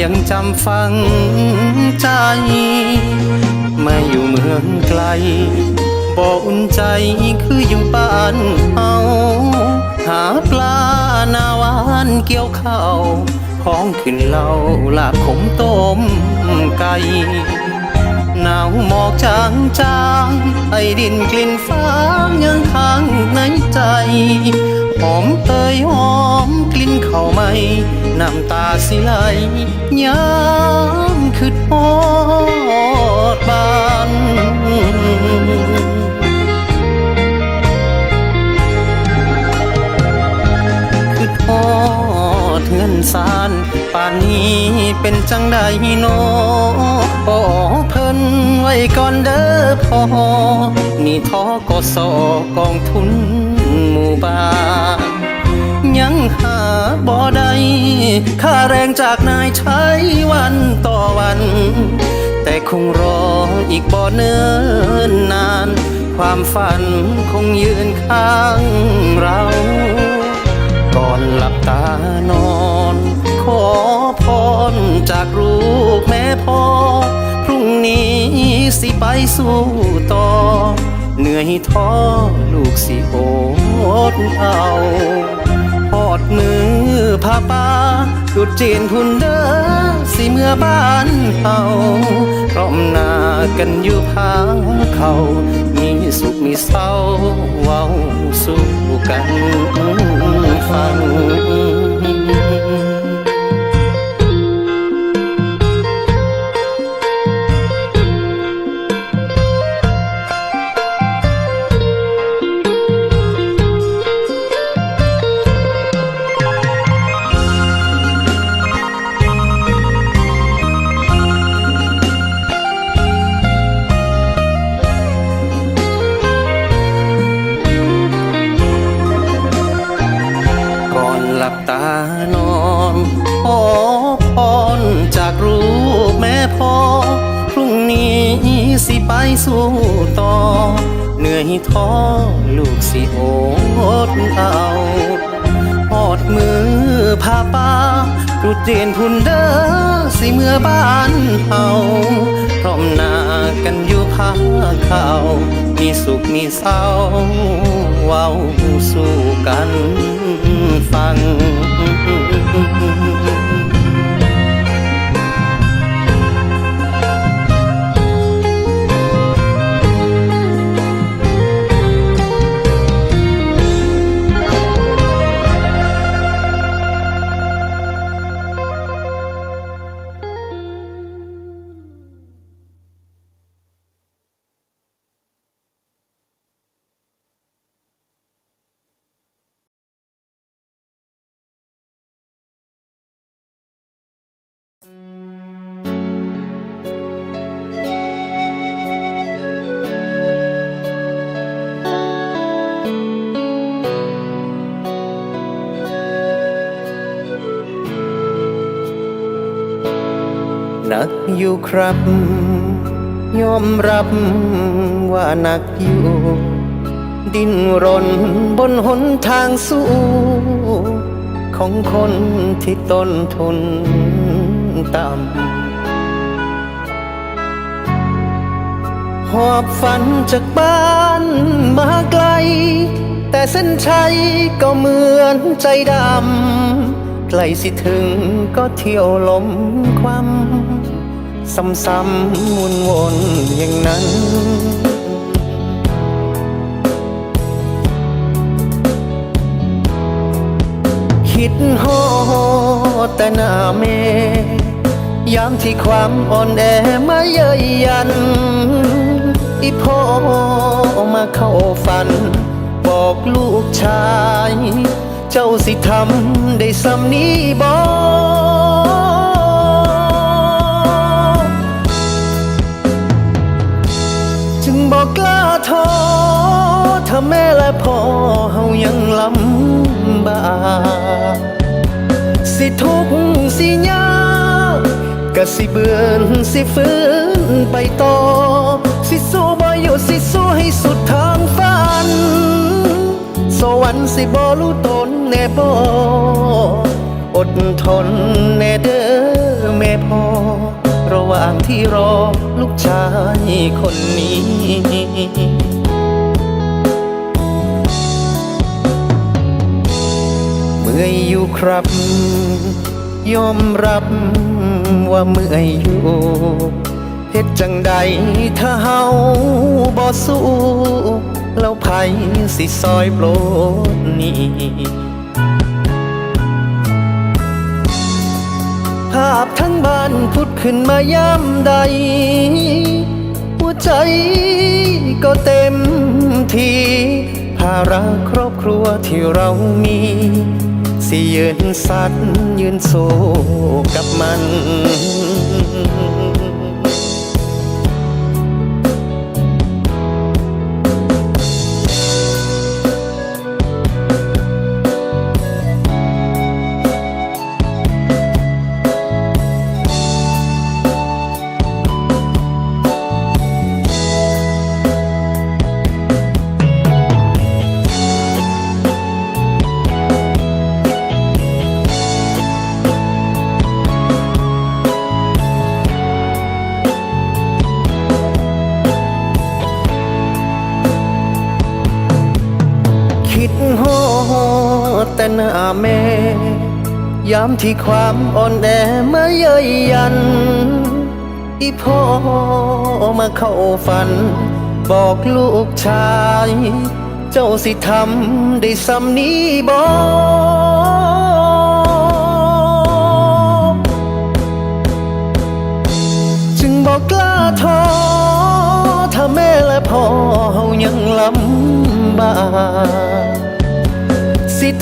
ยังจำฟังใจ มาอยู่เมืองไกลบ่อุ่นใจคืออยู่บ้านเฮาหาปลาหนาวานเกี่ยวข้าวของขึ้นเหล่าลาบขมต้มไก่หนาวหมอกจางจางไอดินกลิ่นฟ้างยังค้างในใจ หอมเอ่ยหอมกลิ่นข้าวไหมน้ำตาสิไหลยามคืดฮอดบ้านคืดฮอด เงินสารป่านนี้เป็นจังใดโนโอ้เพิ่นไว้ก่อนเด้อพ่อนี่ทอกสอกองทุนหมู่บ้านยังหาบ่ได้ค่าแรงจากนายใช้วันต่อวัน แต่คงรออีกบ่เนิ่นนาน ความฝันคงยืนข้างเรา ก่อนหลับตานอน ขอพรจากลูกแม่พ่อ พรุ่งนี้สิไปสู่ต่อ เหนื่อยท้อลูกสิโอดเอาหอดมือพาป้าจุดจีนพุ่นเด้อสิเมื่อบ้านเฮาพร้อมหน้ากันอยู่พาเขา สุขมีเศร้าเว้าสู่กันฟัง พาป้าตรุดเจีนพุ่นเด้อสิเมื่อบ้านเฮาพร้อมหน้ากันอยู่พาเขามีสุขมีเศร้าเว้าสู่กันฟัง อยู่ครับ ยอมรับว่าหนักอยู่ ดิ้นรนบนหนทางสู้ ของคนที่ต้นทุนต่ำหอบฝันจากบ้านมาไกล แต่เส้นชัยก็เหมือนใจดำใกล้สิถึงก็เที่ยวลมความ ซ้ำๆวนวนๆอย่างนั้นคิดฮอดแต่หน้าเมยามที่ความอ่อนแอมาเย้ยยัน อีพ่อมาเข้าฝัน บอกลูกชาย เจ้าสิทำได้สำนี้บอจึ กล้าท้อถ้าแม่และพ่อเฮายังลำบากสิทุกสิยากก็สิเบื่อนสิฟื้นไปต่อ สิสู้บ่หยุดสิสู้ให้สุดทางฝัน สวรรค์สิบ่รู้ตนแน่บ่อดทน ที่รอลูกชายคนนี้ เมื่อยอยู่ครับ ยอมรับว่าเมื่อยอยู่เฮ็ดจังใดถ้าเฮาบ่สู้แล้วไผสิซอยโปรดนี้ภาพทั้งบ้านพุด ขึ้นมายามใด หัวใจก็เต็มทีภาระครอบครัวที่เรามี สิยืนสัตย์ยืนโซกับมัน หน้าแม่ยามที่ความอ่อนแอมาเย้ยยัน อีพ่อมาเข้าฝัน บอกลูกชาย เจ้าสิทำได้สำนี้บอกจึงบอกกล้าท้อถ้าแม่และพ่อเฮายังลำบาก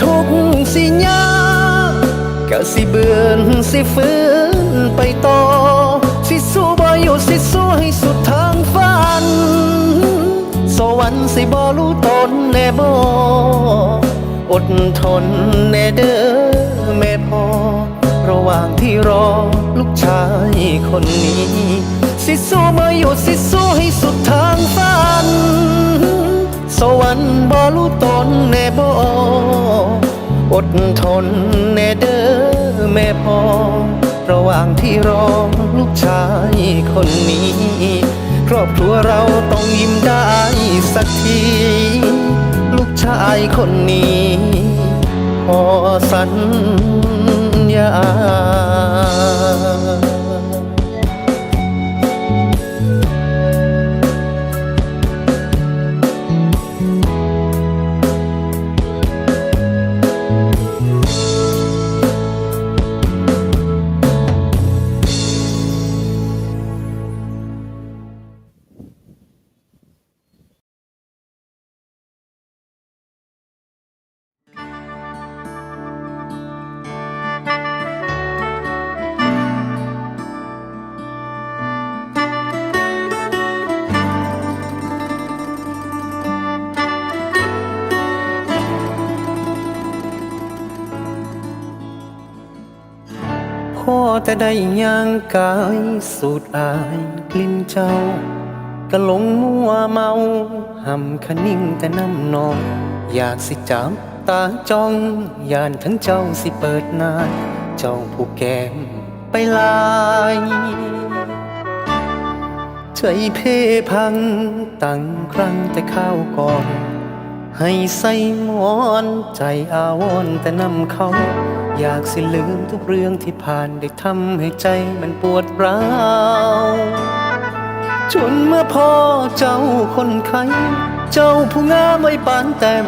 ทุกสิยากก็สิเบื่อนสิฟื้นไปต่อ สิสู้บ่อยู่สิสู้ให้สุดทางฝัน สวรรค์สิบ่รู้ตนแน่บ่อดทนแน่เด้อแม่พ่อระหว่างที่รอลูกชายคนนี้ สิสู้มาหยุดสิสู้ให้สุดทางฝัน สวรรค์บ่รู้ตนแน่บ่อดทนแน่เด้อแม่พ่อระหว่างที่รอลูกชายคนนี้ ครอบครัวเราต้องยิ้มได้สักที ลูกชายคนนี้ขอสัญญา แต่ได้ย่างกายสูดอายกลิ่นเจ้าก็หลงมัวเมาหำคะนิ่งแต่น้ำนองอยากสิจับตาจ้องยานทั้งเจ้าสิเปิดหน้าเจ้าผู้แก้มไปลายใจเพ่พังตั้งครั้งแต่ข้าวก่อน ให้ใส่หมอนใจอาวรณ์แต่นำเขา อยากสิลืมทุกเรื่องที่ผ่านได้ทำให้ใจมันปวดร้าวจนเมื่อพ่อเจ้าคนไข้เจ้าผู้งามไว้ปานแต้ม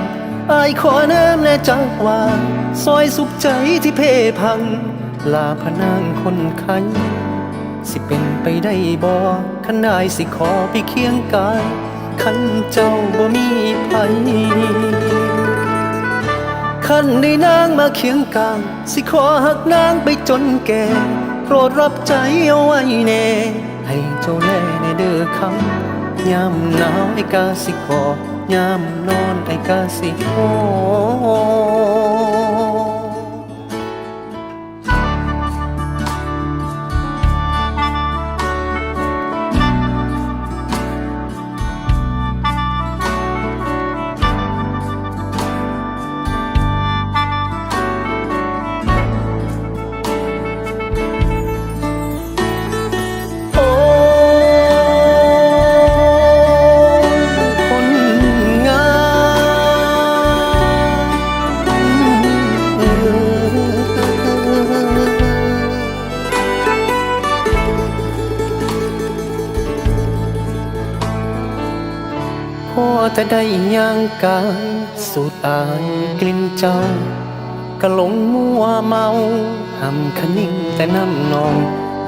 อายขอแนมแน่จักว่าซอยสุขใจที่เพพัง ลาพนางคนไข้สิเป็นไปได้บ่ขันนายสิขอไปเคียงกายขันเจ้าบ่มีไผ ขันได้นางมาเคียงกางสิขอหักนางไปจนแก่โปรดรับใจเอาไว้แน่ ให้เจ้าแลในเด้อคำยามหนาวไอ้กาสิกอยามนอนไอ้กาสิโอางกายสูดอายกลิ่นเจ้าก็หลงมัวเมาหำคนิ่งแต่น้ำนอง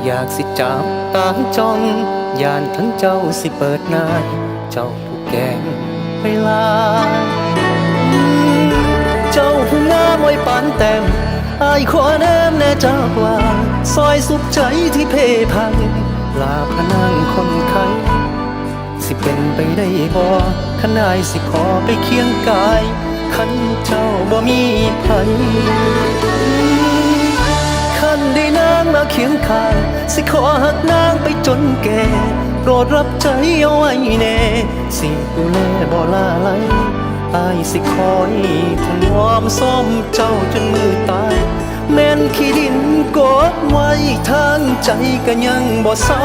อยากสิจับตาจ้องยานทั้งเจ้าสิเปิดนายเจ้าผู้แกงเวลา เจ้าผู้งามไว้ปานแต้มอายขอแนมแน่เจ้าว่า ซอยสุขใจที่เพพังลาพนางคนไข้ สิเป็นไปได้บ่ขันอายสิขอไปเคียงกายขันเจ้าบ่มีภัยขันได้นางมาเคียงข้างสิขอหักนางไปจนแก่โปรดรับใจเอาไว้แน่ สิดูแลบ่ลาไหลอายสิคอยถนวอมซ้อมเจ้าจนมือตาย แม่นขี้ดินกดไว้ทางใจก็ยังบ่เศร้า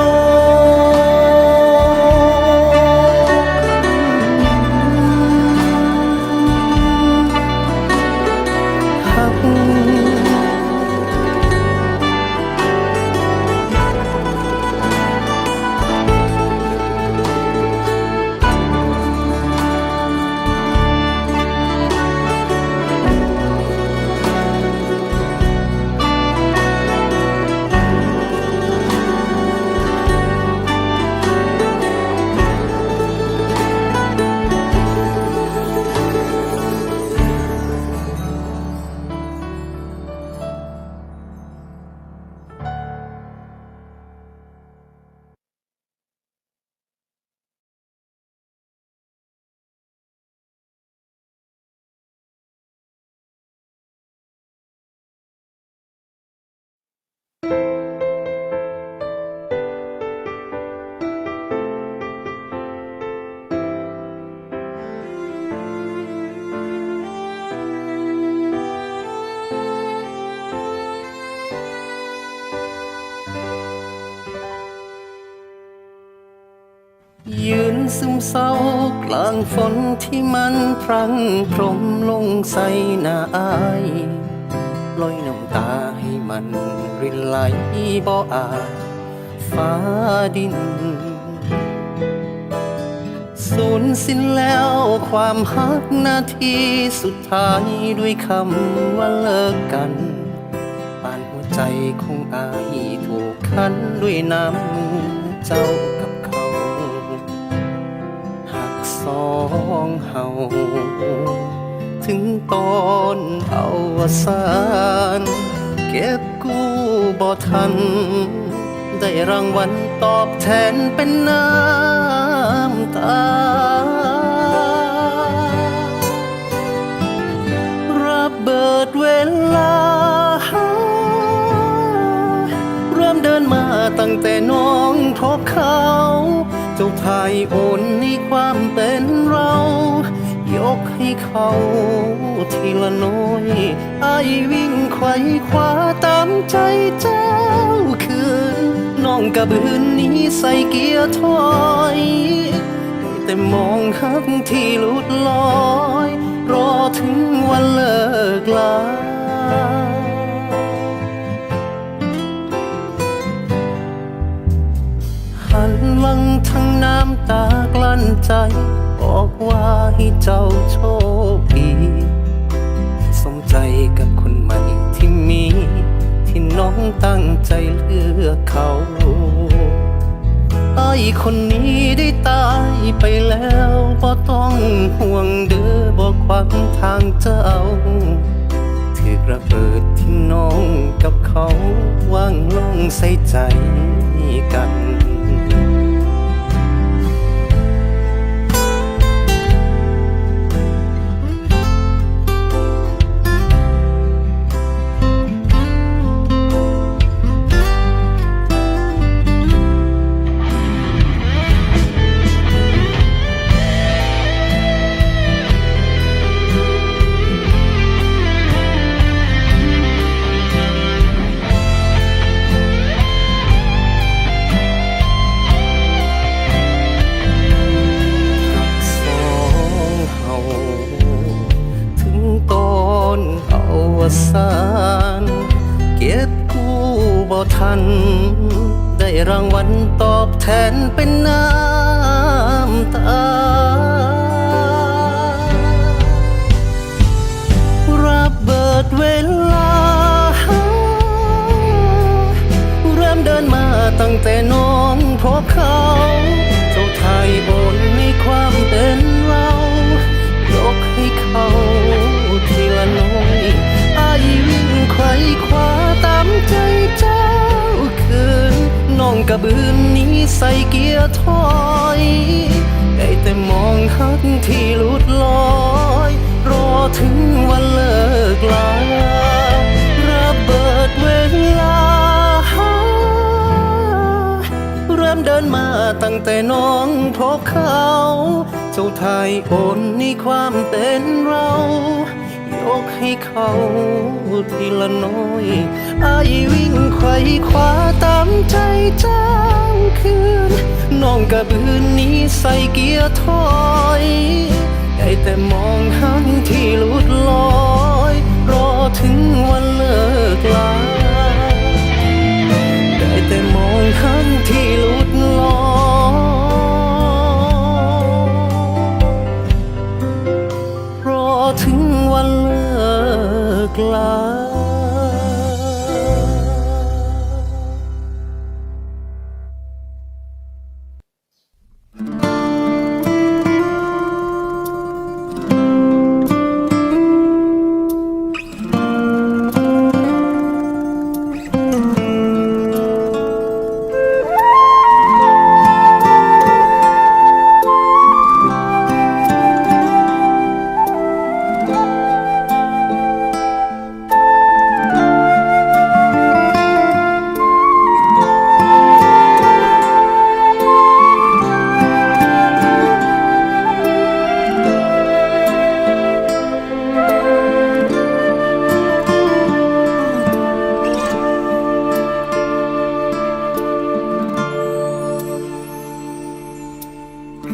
ซึมเศร้ากลางฝนที่มันพรังพรมลงใส่หน้าอายปล่อยน้ำตาให้มันรินไหลบ่อาฟ้าดิน สูญสิ้นแล้วความฮักนาทีสุดท้ายด้วยคำว่าเลิกกันปานหัวใจของอายถูกคันด้วยน้ำเจ้า ของเฮาถึงตอนเอาสารเก็บกู้บ่ทัน ได้รางวัลตอบแทนเป็นน้ำตา อนในความเป็นเรา ยกให้เขาทีละน้อยไอวิ่งไขว้คว้าตามใจเจ้าคืนน้องกระบืนนี้ใส่เกียร์ถอยแต่มองหักที่หลุดลอย รอถึงวันเลิกลา ตากลั้นใจ บอกว่าให้เจ้าโชคดีสมใจกับคนใหม่ที่มี ที่น้องตั้งใจเลือกเขาไอ้คนนี้ได้ตายไปแล้วบ่ต้องห่วงเด้อบอกความทางเจ้าถือกระเบิดที่น้องกับเขาวางลงใส่ใจกัน แทนเป็นน้ ใส่เกียร์ถอยได้แต่มองหักที่หลุดลอย รอถึงวันเลิกลาระเบิดเวลา เริ่มเดินมาตั้งแต่น้องพบเขาเจ้าไทยโอนในความเป็นเรายกให้เขาทีละน้อยอายวิ่งไขว่คว้าตามใจเจ้า คืน น้องกระบืนนี้ใส่เกียร์ถอยได้แต่มองหันที่หลุดลอย รอถึงวันเลิกลาได้แต่มองหันที่หลุดลอยรอถึงวันเลิกลา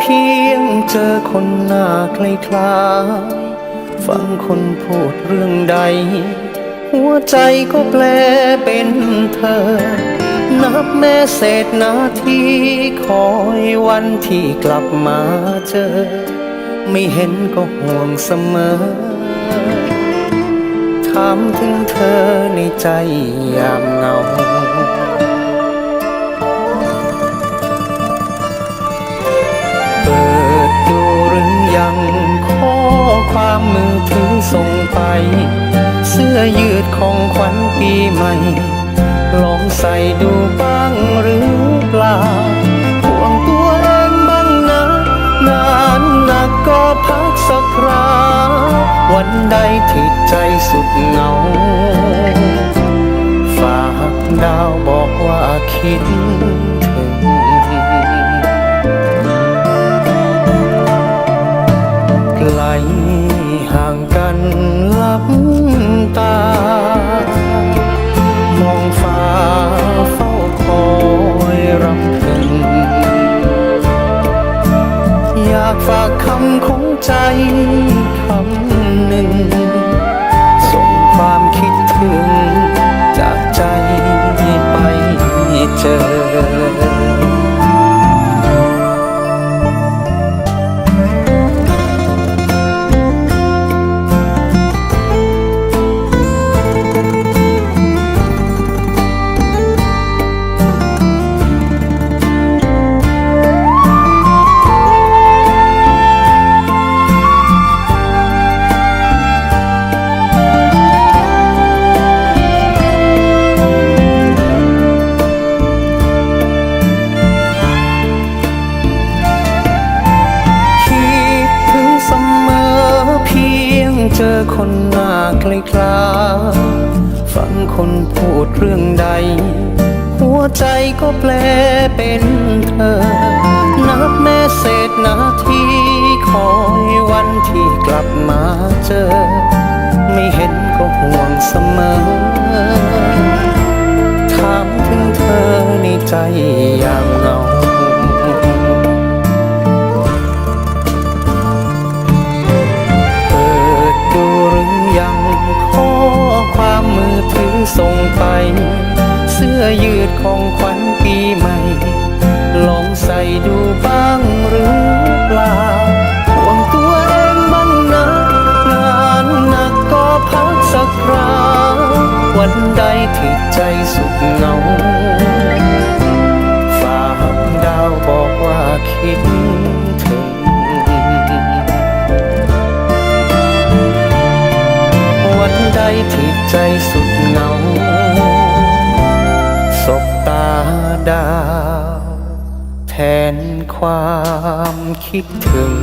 เพียงเจอคนหน้าคล้ายๆฟังคนพูดเรื่องใด หัวใจก็แปลเป็นเธอ นับแม่เศษนาทีคอยวันที่กลับมาเจอ ไม่เห็นก็ห่วงเสมอ ถามถึงเธอในใจยามเหงา หรือยังข้อความมือถือส่งไป เสื้อยืดของขวัญปีใหม่ ลองใส่ดูบ้างหรือเปล่าห่วงตัวเองบ้างนะ งานหนักก็พักสักคราววันใดที่ใจสุดเหงา ฝากดาวบอกว่าคิด ห่างกันลับตามองฟ้าเฝ้าคอยรำพึงอยากฝากคำของใจ คนพูดเรื่องใด หัวใจก็แปลเป็นเธอ นับแม่เศษนาทีคอยวันที่กลับมาเจอ ไม่เห็นก็ห่วงเสมอ ถามถึงเธอในใจอย่างเหงา ส่งไป เสื้อยืดของขวัญปีใหม่ ลองใส่ดูบ้างหรือเปล่าห่วงตัวเองบ้างนะงานหนักก็พักสักคราววันใดที่ใจสุดเหงาฝากดาวบอกว่าคิด ความคิดถึง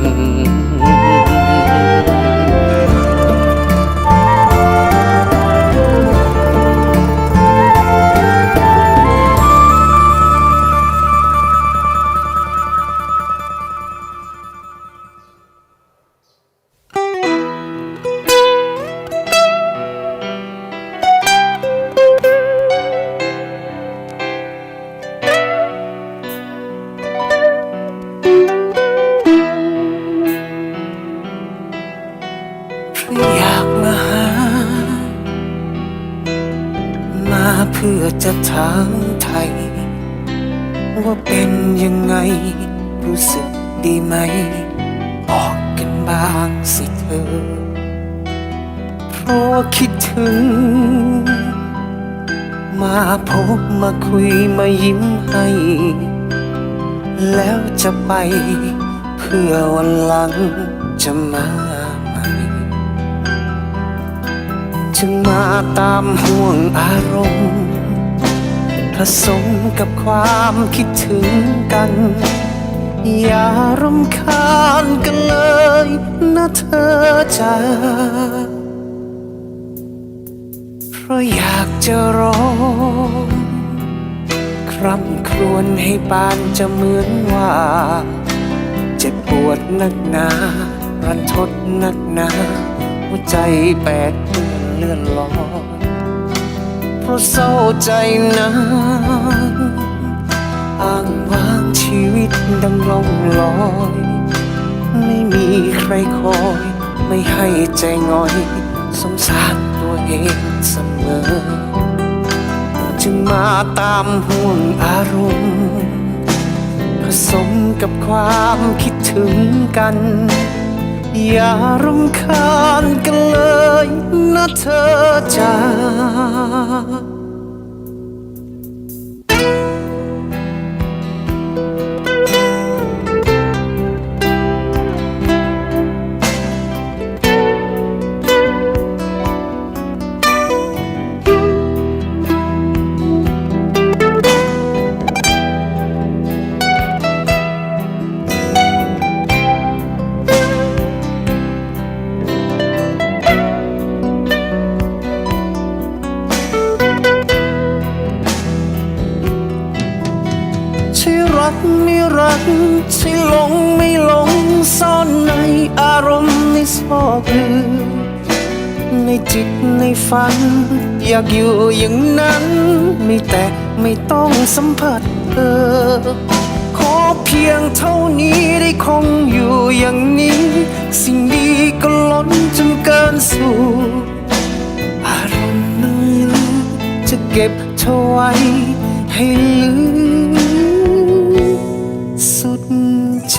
ามไทย ว่าเป็นยังไง รู้สึกดีไหม บอกกันบ้างสิเธอ เพราะว่าคิดถึง มาพบมาคุยมายิ้มให้ แล้วจะไป เพื่อวันหลังจะมาใหม่จะมาตามห่วงอารมณ์ ผสมกับความคิดถึงกัน อย่ารำคาญกันเลยนะเธอจ้าเพราะอยากจะร้องคร่ำครวญให้ปานจะเหมือนว่า เจ็บปวดนักหนารันทดนักหนาหัวใจแปดเปื้อนเลื่อนลอย เพราะเศร้าใจนะอ้างว้างชีวิตดังล่องลอย ไม่มีใครคอย ไม่ให้ใจง่อยสงสารตัวเองเสมอ จึงมาตามห่วงอารมณ์ ผสมกับความคิดถึงกัน อย่ารำคาญกัน นะเฝัน อยากอยู่อย่างนั้น ไม่แต่ไม่ต้องสัมผัสเธอ ขอเพียงเท่านี้ได้คงอยู่อย่างนี้ สิ่งดีก็ล้นจนเกินสู่อารมณ์นั้นลึกจะเก็บเธอไว้ให้ลึกสุดใจ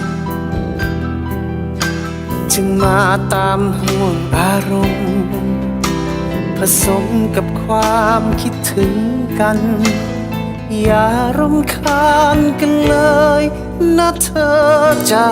จึงมาตามห่วงอารมณ์ ผสมกับความคิดถึงกัน อย่ารำคาญกันเลยนะเธอจ้า